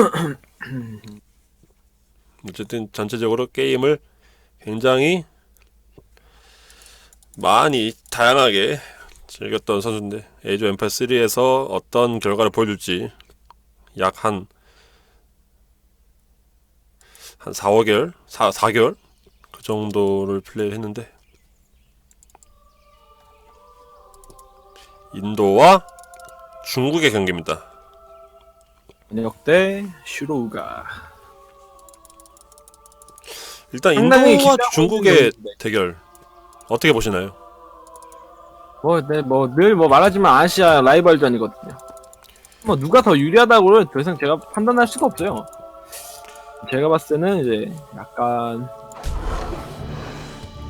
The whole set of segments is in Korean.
어쨌든 전체적으로 게임을 굉장히 많이 다양하게 즐겼던 선수인데 에이즈 엠파 3에서 어떤 결과를 보여줄지 약 한 한 4, 5개월? 4, 4개월? 그 정도를 플레이를 했는데 인도와 중국의 경기입니다. 역 대 슈로우가 일단 상당히 인도와 긴장하고 중국의 있는. 대결 어떻게 보시나요? 뭐네뭐 늘 뭐 말하지만 아시아 라이벌전이거든요. 뭐 누가 더 유리하다고는 더 이상 제가 판단할 수가 없어요. 제가 봤을 때는 이제 약간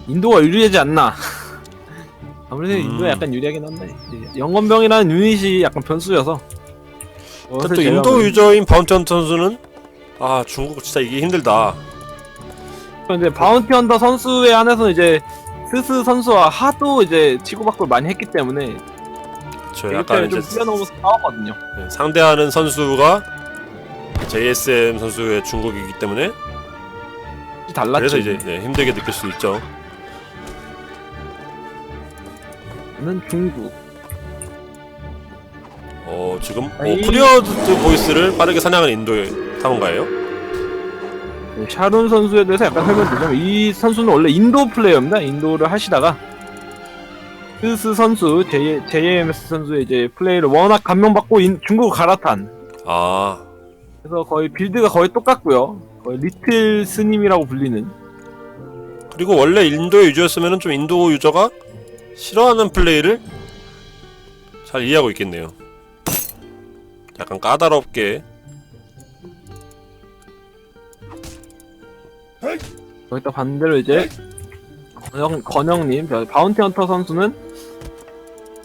인도가 유리하지 않나. 아무래도 음. 인도가 약간 유리하긴 한데 이제 영건병이라는 유닛이 약간 변수여서. 또 인도 유저인 바운티언 선수는 아 중국 진짜 이기 힘들다. 근데 바운티 헌터 선수에 한해서는 이제 스스 선수와 하도 이제 치고받고를 많이 했기 때문에 저 약간 좀 이제 뛰어넘어서 싸웠거든요. 네, 상대하는 선수가 JSM 선수의 중국이기 때문에 달랐죠. 그래서 이제 네, 힘들게 느낄 수 있죠. 는 중국. 어 지금 어, 아이. 프리어드 보이스를 빠르게 사냥하는 인도의 상황가예요? 네, 샤룬 선수에 대해서 약간 설명드리자면 이 선수는 원래 인도 플레이어입니다. 인도를 하시다가 스스 선수, J, JMS 선수의 이제 플레이를 워낙 감명받고 인, 중국을 갈아탄. 아 그래서 거의 빌드가 거의 똑같고요. 거의 리틀 스님이라고 불리는. 그리고 원래 인도의 유저였으면 좀 인도 유저가 싫어하는 플레이를 잘 이해하고 있겠네요. 약간 까다롭게 거기다 반대로 이제 건영, 건영님, 저 바운티 헌터 선수는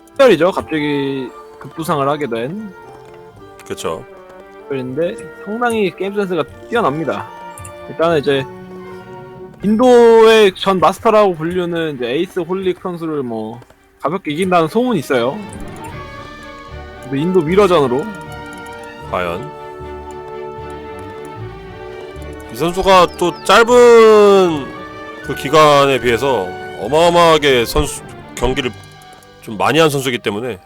특별이죠. 갑자기 급부상을 하게 된 그렇죠. 특별인데 상당히 게임 센스가 뛰어납니다. 일단은 이제 인도의 전 마스터라고 불리는 이제 에이스 홀릭 선수를 뭐 가볍게 이긴다는 소문이 있어요. 근데 인도 미러전으로 과연 이 선수가 또 짧은 그 기간에 비해서 어마어마하게 선수 경기를 좀 많이 한 선수이기 때문에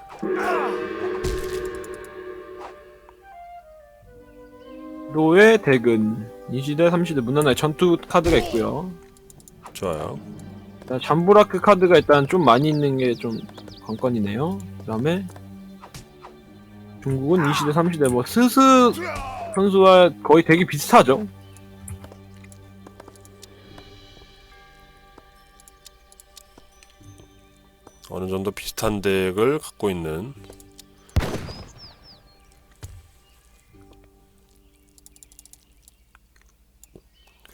인도의 대근 2시대 3시대 문화의 전투 카드가 있고요. 좋아요. 일단 잠부라크 카드가 일단 좀 많이 있는 게 좀 관건이네요. 그 다음에 중국은 2시대 3시대 뭐 스스 선수와 거의 되게 비슷하죠. 어느 정도 비슷한 덱을 갖고 있는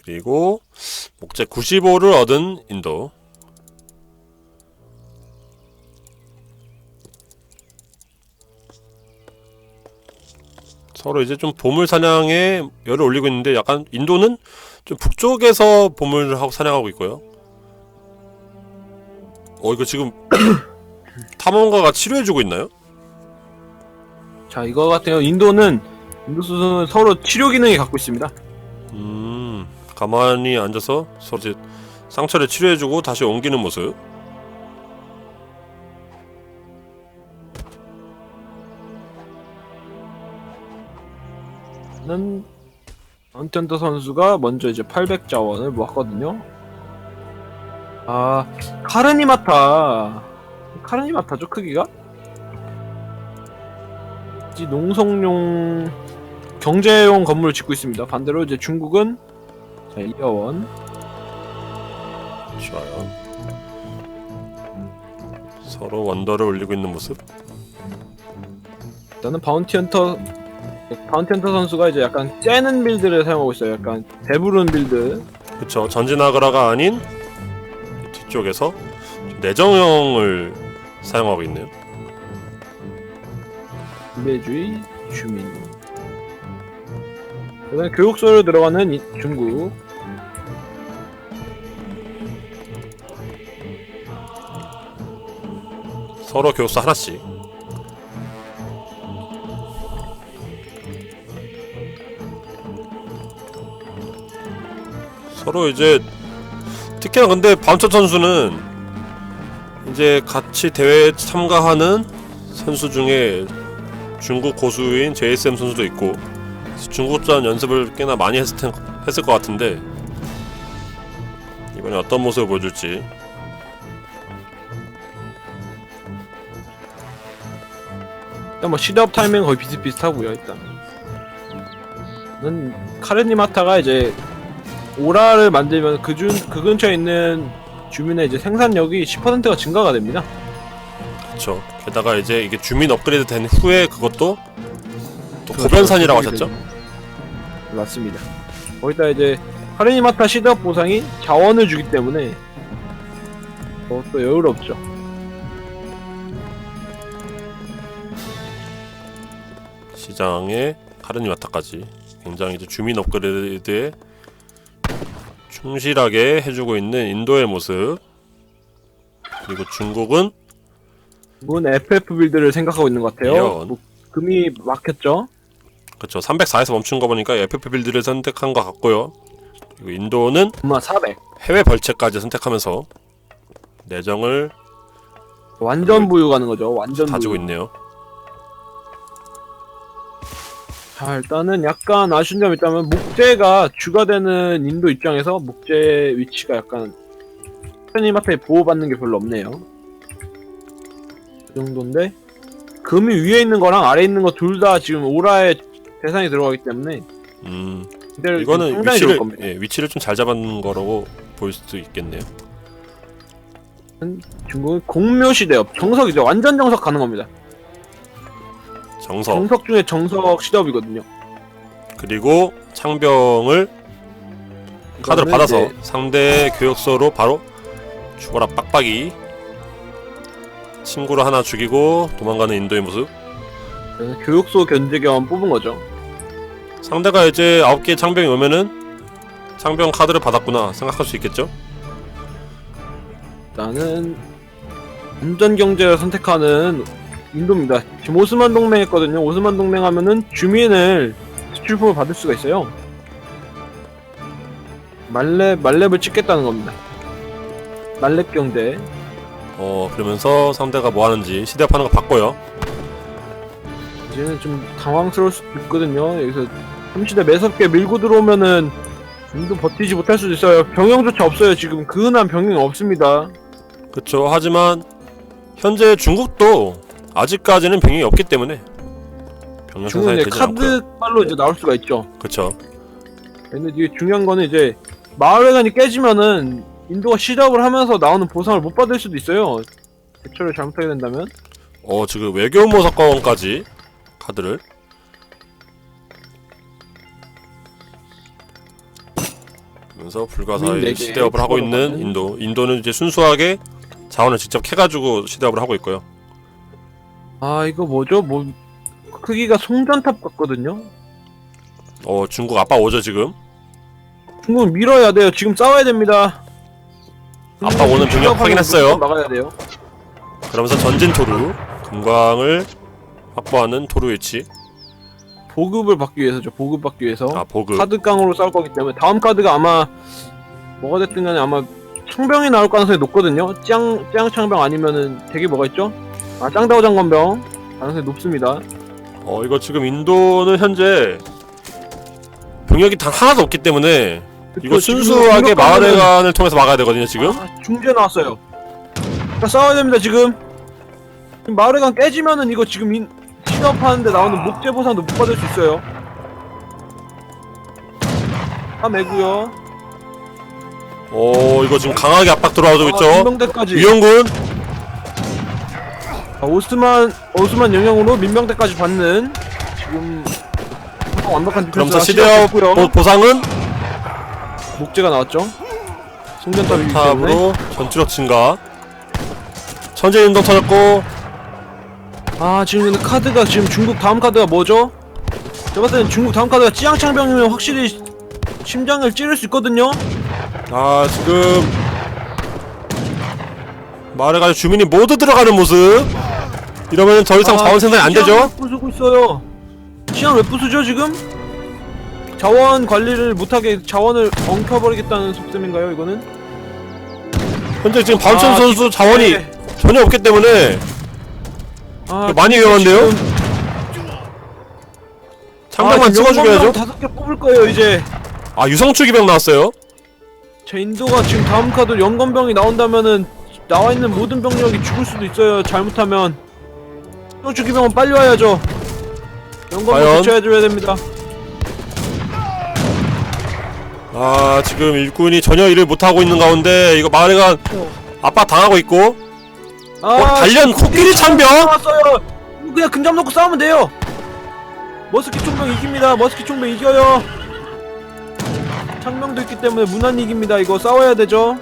그리고 목재 95를 얻은 인도 서로 이제 좀 보물 사냥에 열을 올리고 있는데 약간 인도는 좀 북쪽에서 보물을 하고 사냥하고 있고요. 어 이거 지금 탐험가가 치료해주고 있나요? 자 이거 경우 인도는 인도 수는 서로 치료 기능이 갖고 있습니다. 음 가만히 앉아서 서로 이제 상처를 치료해주고 다시 옮기는 모습. 는 언텐더 선수가 먼저 이제 800 자원을 모았거든요. 아 카르니마타 카르니마타죠 크기가? 이 농성용 경제용 건물을 짓고 있습니다. 반대로 이제 중국은 자 이어원 좋아요. 서로 원더를 올리고 있는 모습. 일단은 바운티 헌터 바운티 헌터 선수가 이제 약간 째는 빌드를 사용하고 있어요. 약간 배부른 빌드. 그쵸 전진아그라가 아닌 뒤쪽에서 내정형을 사용하고 있네요. 민주주의 주민. 그다음 교육소로 들어가는 이- 중국. 서로 교육사 하나씩. 서로 이제 특히나 근데 반초 선수는 이제 같이 대회에 참가하는 선수 중에 중국 고수인 JSM 선수도 있고 중국전 연습을 꽤나 많이 했을, 텐, 했을 것 같은데 이번에 어떤 모습을 보여줄지. 일단 뭐 시대업 타이밍은 거의 비슷비슷하고요 일단. 는 카르니마타가 이제 오라를 만들면 그중 그 근처에 있는 주민의 이제 생산력이 10%가 증가가 됩니다. 그쵸 게다가 이제 이게 주민 업그레이드 된 후에 그것도 또 그렇죠. 고변산이라고 하셨죠? 맞습니다. 거기다 이제 카르니마타 시대업 보상이 자원을 주기 때문에 어, 또 여유롭죠. 시장에 카르니마타까지 굉장히 이제 주민 업그레이드에 충실하게 해주고 있는 인도의 모습 그리고 중국은 이건 FF 빌드를 생각하고 있는 것 같아요. 이런. 뭐, 금이 막혔죠. 그쵸 304에서 멈춘 거 보니까 FF 빌드를 선택한 것 같고요 그리고 인도는 금마 400. 해외 벌채까지 선택하면서 내정을 완전 부유 가는 거죠. 완전 가지고 부유. 있네요 자 일단은 약간 아쉬운 점이 있다면 목재가 주가 되는 인도 입장에서 목재 위치가 약간 페니마트에 보호받는 게 별로 없네요. 그 정도인데 금이 위에 있는 거랑 아래에 있는 거 둘 다 지금 오라의 대상이 들어가기 때문에 음 이거는 위치를 예, 위치를 좀 잘 잡은 거라고 볼 수도 있겠네요. 중국은 공묘시대 업 정석이죠. 완전 정석 가는 겁니다 정석. 정석 중에 정석 시대업이거든요. 그리고 창병을 카드를 받아서 이제 상대 교육소로 바로 죽어라 빡빡이 친구를 하나 죽이고 도망가는 인도의 모습. 교육소 견제견 뽑은 거죠. 상대가 이제 9개의 창병이 오면은 창병 카드를 받았구나 생각할 수 있겠죠? 나는 안전 경제를 선택하는 인도입니다. 지금 오스만 동맹 했거든요. 오스만 동맹 하면은 주민을 수출품을 받을 수가 있어요. 말렙 말렙을 찍겠다는 겁니다. 말렙 경제. 어 그러면서 상대가 뭐 하는지 시대업하는 거 봤고요 이제는 좀 당황스러울 수도 있거든요. 여기서 삼시대 매섭게 밀고 들어오면은 인도 버티지 못할 수도 있어요. 병영조차 없어요. 지금 그 흔한 병영이 없습니다. 그쵸 하지만 현재 중국도 아직까지는 병력이 없기 때문에 병력 생산이 이제 카드 빨로 이제 나올 수가 있죠. 그쵸 근데 이게 중요한 거는 이제 마을회관이 깨지면은 인도가 시작을 하면서 나오는 보상을 못 받을 수도 있어요. 대처를 잘못하게 된다면. 어 지금 외교모 사건까지 카드를 그러면서 불가사의 네 개, 시대업을 하고 있는 인도 인도는 이제 순수하게 자원을 직접 캐가지고 시대업을 하고 있고요 아 이거 뭐죠? 뭐 크기가 송전탑 같거든요. 어 중국 아빠 오죠 지금 중국 밀어야 돼요. 지금 싸워야 됩니다. 아빠 오는 병력 확인했어요. 막아야 돼요. 그러면서 전진 토루 금광을 확보하는 토루 위치 보급을 받기 위해서죠. 보급 받기 위해서. 아 보급 카드 깡으로 싸울 거기 때문에 다음 카드가 아마 뭐가 됐든 간에 아마 창병이 나올 가능성이 높거든요. 짱, 짱 창병 아니면은 되게 뭐가 있죠? 아, 짱다오 장관병 가능성이 높습니다. 어 이거 지금 인도는 현재 병력이 단 하나도 없기 때문에 이거 그쵸, 지금 순수하게 공격하면은- 마을회관을 통해서 막아야 되거든요 지금 아, 중재 나왔어요. 자, 싸워야 됩니다 지금. 지금 마을회관 깨지면은 이거 지금 인, 시업하는데 나오는 목재 보상도 못 받을 수 있어요. 다 매고요. 어 이거 지금 강하게 압박 들어와주고 있죠 민병대까지. 위험군 아, 오스만 오스만 영향으로 민병대까지 받는 지금 상당 완벽한 디펜스가 시작됐고요. 보, 보상은 목재가 나왔죠. 송전탑이기 때문에 탑으로 전투력 증가 천재 운동 터졌고 아 지금 근데 카드가 지금 중국 다음 카드가 뭐죠? 제가 봤을 때는 중국 다음 카드가 찌양창병이면 확실히 심장을 찌를 수 있거든요. 아 지금 마을에 가서 주민이 모두 들어가는 모습 이러면 더 이상 아, 자원 생산이 안 되죠 왜 부수고 있어요? 시장 왜 부수죠 지금? 자원 관리를 못하게 자원을 엉켜버리겠다는 속셈인가요 이거는? 현재 지금 박천 아, 선수 자원이 네. 전혀 없기 때문에 아, 많이 위험한데요? 아, 지금 찍어주겨야죠. 영광병 다섯 개 뽑을 거예요 이제. 아 유성추 기병 나왔어요. 제 인도가 지금 다음 카드 영건병이 나온다면은 나와 있는 모든 병력이 죽을 수도 있어요. 잘못하면 주기병은 빨리 와야죠. 과연? 교체해줘야 됩니다. 아 지금 일꾼이 전혀 일을 못하고 있는 가운데 이거 마을회관 압박 당하고 있고 아, 어, 단련 코끼리 창병 나왔어요. 그냥 근접 놓고 싸우면 돼요. 머스키 총병 이깁니다. 머스키 총병 이겨요. 창병도 있기 때문에 무난 이깁니다. 이거 싸워야 되죠.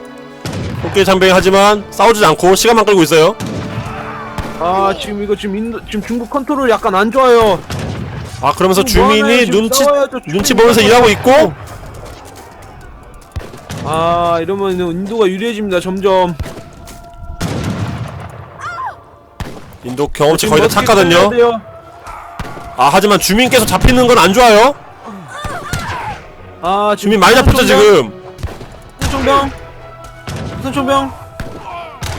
코끼리 창병이 하지만 싸우지 않고 시간만 끌고 있어요. 아 지금 이거 지금 인도 지금 중국 컨트롤 약간 안 좋아요. 아 그러면서 지금 뭐 하나요? 주민이 지금 눈치 싸워야죠. 눈치 주민이 보면서 일하고 있고 아 이러면 인도가 유리해집니다 점점 인도 경험치 거의 다 어떻게 찼거든요. 돼요? 아 하지만 주민께서 잡히는 건 안 좋아요. 아 주민 많이 잡혔죠 지금. 선총병 선총병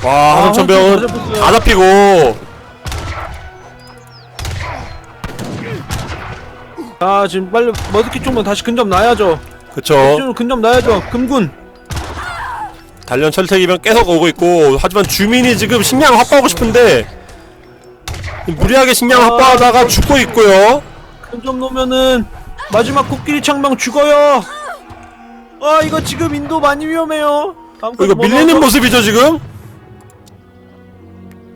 와 아, 하성천병은 다 잡혔어요. 다 잡히고 아 지금 빨리 머스키 총병 다시 근접 놔야죠 그쵸. 좀 근접 놔야죠 금군 단련 철퇴기병 계속 오고 있고 하지만 주민이 지금 식량을 확보하고 싶은데 무리하게 식량을 아, 확보하다가 죽고 있고요. 근접 놓으면은 마지막 코끼리 창병 죽어요 아 이거 지금 인도 많이 위험해요 이거 뭐 밀리는? 모습이죠 지금.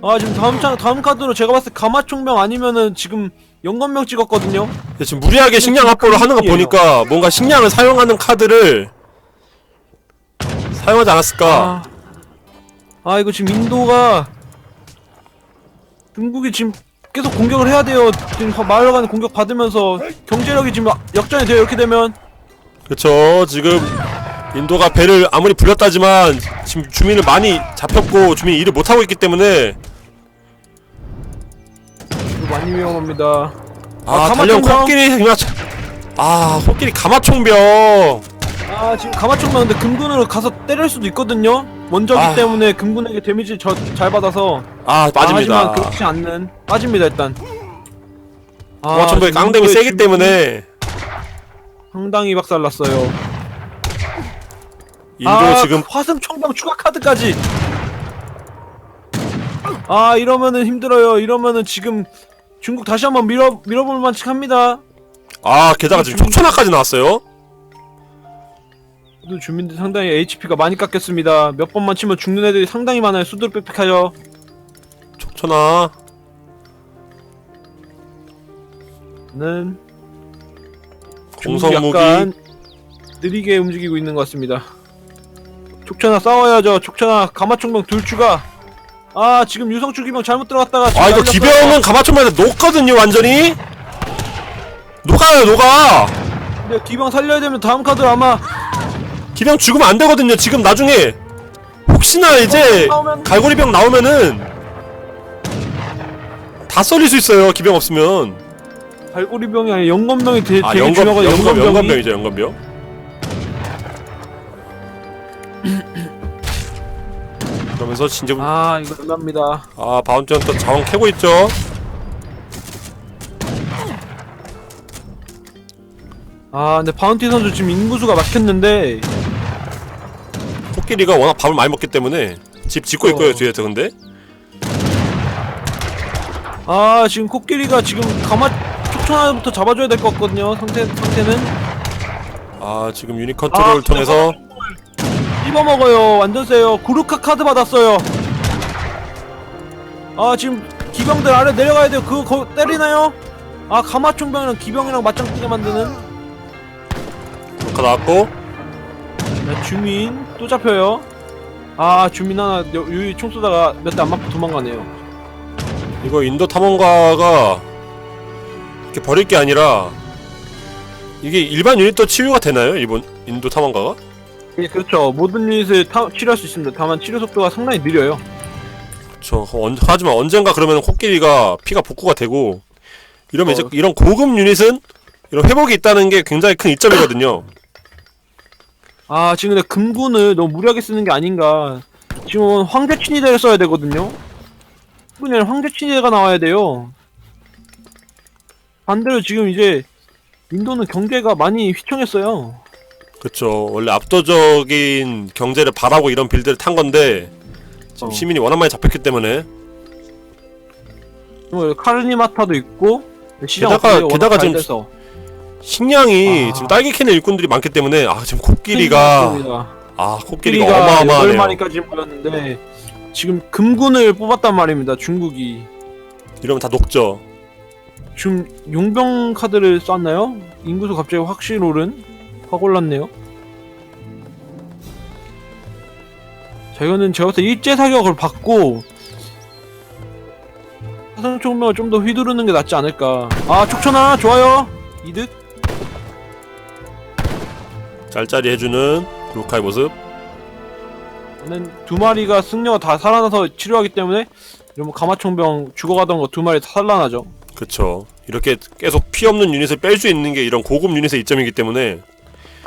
아 지금 다음 창 다음 카드로 제가 봤을 때 가마 총병 아니면은 지금 영건명 찍었거든요 네, 지금 무리하게 식량 확보를 하는 거. 보니까 뭔가 식량을 사용하는 카드를 사용하지 않았을까. 아, 아 이거 지금 인도가 중국이 지금 계속 공격을 해야 돼요. 지금 마을 간에 공격 받으면서 경제력이 지금 역전이 돼요. 이렇게 되면 그쵸 지금 인도가 배를 아무리 불렸다지만 지금 주민을 많이 잡혔고 주민이 일을 못하고 있기 때문에 많이 위험합니다. 아, 가마총병. 달려 코끼리 그냥 차- 아 코끼리 가마총병 아 지금 가마총만 근데 금군으로 가서 때릴 수도 있거든요. 먼저기 아. 때문에 금군에게 데미지 저, 잘 받아서 아 아, 빠집니다 하지만 그렇지 않는 빠집니다 일단. 아, 가마총병이 지금 깡댐이 세기 때문에 상당히 박살났어요. 인도 아, 지금 화승 총병 추가 카드까지. 아 이러면은 힘들어요. 이러면은 지금 중국 다시 한번 밀어 밀어볼 만측합니다. 아 게다가 지금 촉천화까지 나왔어요 또 주민들 상당히 HP가 많이 깎였습니다. 몇 번만 치면 죽는 애들이 상당히 많아요. 수두룩 빽빽하죠. 촉천화 는 공성무기 약간 느리게 움직이고 있는 것 같습니다. 촉천아 싸워야죠. 촉천아 가마총병 둘 추가. 아 지금 유성추 기병 잘못 들어갔다가 지금 아 이거 날렸어요. 기병은 가마총병한테 녹거든요 완전히 녹아요 녹아 근데 기병 살려야 되면 다음 카드 아마 기병 죽으면 안 되거든요 지금 나중에 혹시나 이제 나오면 갈고리병 나오면은 다 썰릴 수 있어요 기병 없으면 갈고리병이 아니라 영건병이 되, 아 되게 영검 중요하거든요. 영검 영건병이. 영검병이죠 영검병 그러면서 진짜 아, 아 이거 끝납니다. 바운티는 또 자원 캐고 있죠 아 근데 바운티 선수 지금 인구수가 막혔는데 코끼리가 워낙 밥을 많이 먹기 때문에 집 짓고 어. 있고요 뒤에서 근데 아 지금 코끼리가 지금 가마 촉천화부터 잡아줘야 될 것 같거든요. 상태 상태는 아 지금 유닛 컨트롤을 아, 통해서 씹어 먹어요. 완전 세요. 구르카 카드 받았어요. 아 지금 기병들 아래 내려가야 돼요. 그거 거, 때리나요? 아 가마총병이랑 기병이랑 맞짱 뜨게 만드는 녹화 나왔고 네, 주민 또 잡혀요. 아 주민 하나 여- 유이 총 쏘다가 몇 대 안 맞고 도망가네요. 이거 인도 탐험가가 이렇게 버릴 게 아니라 이게 일반 유닛도 치유가 되나요? 일본 인도 탐험가가? 예, 그렇죠. 모든 유닛을 타, 치료할 수 있습니다. 다만 치료 속도가 상당히 느려요. 저 언, 하지만 언젠가 그러면 코끼리가 피가 복구가 되고 이러면 어. 이제 이런 고급 유닛은 이런 회복이 있다는 게 굉장히 큰 이점이거든요. 아 지금 근데 금군을 너무 무리하게 쓰는 게 아닌가 지금 황제 친위대를 써야 되거든요 아니라 황제 친위대가 나와야 돼요 반대로 지금 이제 인도는 경제가 많이 휘청했어요 그쵸. 원래 압도적인 경제를 바라고 이런 빌드를 탄 건데 지금 어. 시민이 워낙 많이 잡혔기 때문에 뭐 카르니마타도 있고 시장 게다가- 업체가 워낙 게다가 잘 지금 돼서. 식량이 아. 지금 딸기 캐는 일꾼들이 많기 때문에 아 지금 코끼리가 아 코끼리가 코끼리가 어마어마하네요. 8마리까지 모였는데 지금 금군을 뽑았단 말입니다 중국이 이러면 다 녹죠. 지금 용병 카드를 쐈나요? 인구수 갑자기 확실히 오른? 확 올랐네요. 자 이거는 제가 봤을 때 일제 사격을 받고 사상 총명을 좀 더 휘두르는 게 낫지 않을까. 아 촉천아 좋아요. 이득. 짤짤이 해주는 루카의 모습. 저는 두 마리가 승려가 다 살아나서 치료하기 때문에 이러면 가마총병 죽어가던 거 두 마리 다 살아나죠. 그쵸. 이렇게 계속 피 없는 유닛을 뺄 수 있는 게 이런 고급 유닛의 이점이기 때문에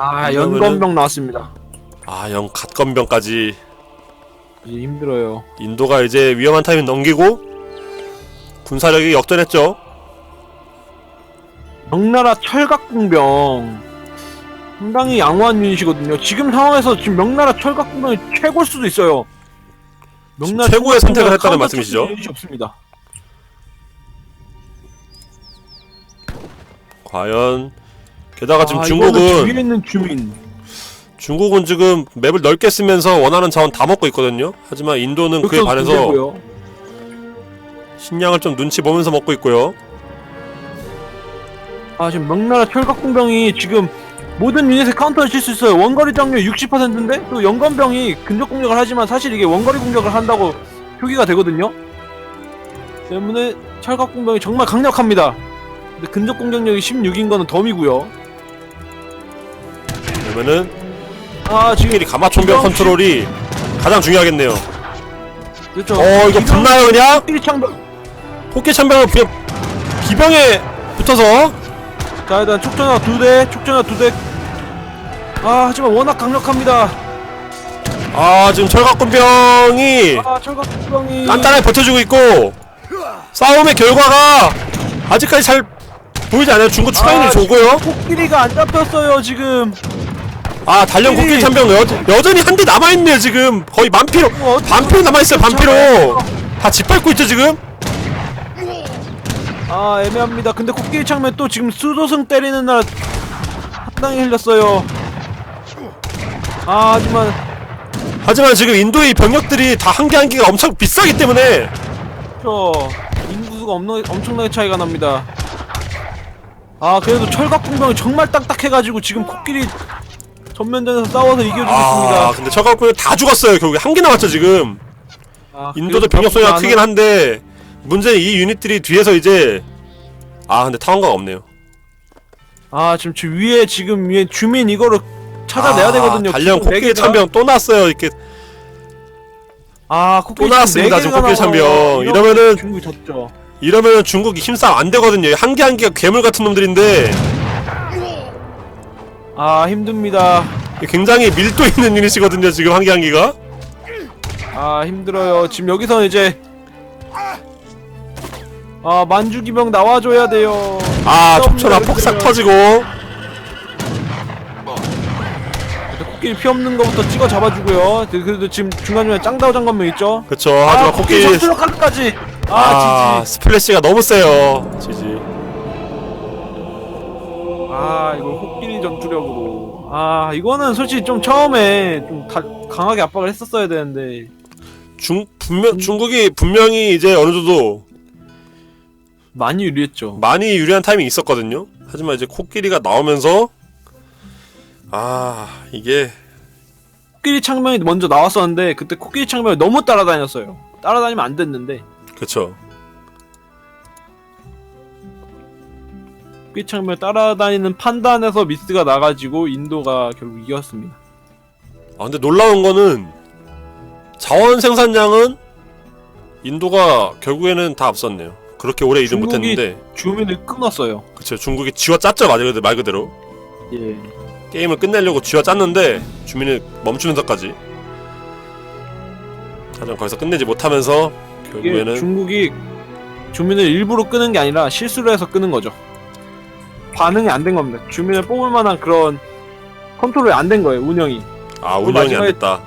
아 그러면은- 연건병 나왔습니다. 아 영 갓건병까지 이제 힘들어요. 인도가 이제 위험한 타이밍 넘기고 군사력이 역전했죠. 명나라 철갑공병 상당히 양호한 유닛이거든요. 지금 상황에서 지금 명나라 철갑공병이 최고일 수도 있어요. 명나라 최고의 선택을 했다는 말씀이시죠? 칠 유닛이 없습니다. 과연 게다가 지금 아, 이거는 중국은 주위에 있는 주민 중국은 지금 맵을 넓게 쓰면서 원하는 자원 다 먹고 있거든요. 하지만 인도는 그에 반해서 문제고요. 식량을 좀 눈치 보면서 먹고 있고요. 아 지금 명나라 철갑공병이 지금 모든 유닛에 카운터를 칠 수 있어요. 원거리 장률 60%인데 또 연건병이 근접 공격을 하지만 사실 이게 원거리 공격을 한다고 표기가 되거든요. 때문에 철갑공병이 정말 강력합니다. 근데 근접 공격력이 16인 거는 덤이고요. 그러면은 아 지금 확실히 가마총병 컨트롤이 가장 중요하겠네요. 그렇죠. 어 이거 붙나요 그냥? 1 창병. 호끼 참병을 그냥 기병에 붙어서 자 일단 촉전화 두 대, 촉전화 두 대. 아 하지만 워낙 강력합니다. 아 지금 철갑군병이 아 철갑공병이 단단하게 버텨주고 있고 싸움의 결과가 아직까지 잘 보이지 않아요. 중국 추가인이 아, 좋고요. 코끼리가 안 잡혔어요 지금. 아 코끼리. 코끼리 참병 여, 여전히 한 대 남아있네요 지금 거의 만피로 어, 반피로 남아있어요 반피로 다 짓밟고 있죠 지금 아 애매합니다. 근데 코끼리 창면 또 지금 수도승 때리는 날 상당히 흘렸어요. 아 하지만 하지만 지금 인도의 병력들이 다 한 개 한 개가 엄청 비싸기 때문에 저 인구수가 엄청, 엄청나게 차이가 납니다. 아 그래도 철갑 공병이 정말 딱딱해가지고 지금 코끼리 전면전에서 싸워서 이겨주고 아. 근데 철갑군이 다 죽었어요 결국에 한 개 남았죠 지금 아, 인도도 그래도 병력 나는- 크긴 한데 문제는 이 유닛들이 뒤에서 이제 아 근데 타원가가 없네요 아 지금 주 위에 지금 위에 주민 이거를 찾아내야 아, 되거든요. 지금 네 코끼리 개가- 참병 또 났어요 이렇게 아또 코끼리 나왔습니다 네 지금 개가 코끼리 참병. 이러면은 중국이 졌죠. 이러면은 중국이 힘싸움 안 되거든요 한 개 한 개가 괴물 같은 놈들인데 아 힘듭니다. 굉장히 밀도 있는 유닛이거든요 지금 한개한 개가 아 힘들어요. 지금 여기서 이제 아 만주기병 나와줘야 돼요. 아 촉천아 폭삭. 터지고 코끼리 피 없는 거부터 찍어 잡아주고요. 그- 그래도 지금 중간중간에 짱다오 장관명 있죠. 그쵸 하지만 아, 코끼리 코끼리 카드까지. 아, 아 지지. 스플래시가 너무 세요 지지 아 이거는 솔직히 좀 처음에 좀 다, 강하게 압박을 했었어야 되는데. 중 분명 중국이 분명히 이제 어느 정도 많이 유리했죠. 많이 유리한 타이밍이 있었거든요. 하지만 이제 코끼리가 나오면서 아 이게 코끼리 창명이 먼저 나왔었는데 그때 코끼리 창명이 너무 따라다녔어요. 따라다니면 안 됐는데 그쵸 창명을 따라다니는 판단에서 미스가 나가지고 인도가 결국 이겼습니다. 아 근데 놀라운 거는 자원 생산량은 인도가 결국에는 다 앞섰네요. 그렇게 오래 중국이- 못했는데 주민을 끊었어요. 그쵸 중국이 쥐와 짰죠 말 그대로, 말 그대로 예. 게임을 끝내려고 쥐와 짰는데 주민을 멈추면서까지 하지만 거기서 끝내지 못하면서 이게 결국에는 중국이 주민을 일부러 끄는 게 아니라 실수를 해서 끄는 거죠. 반응이 안 된 겁니다. 주민을 뽑을 만한 그런 컨트롤이 안 된 거예요, 운영이. 아그 운영이 안 마지막에 됐다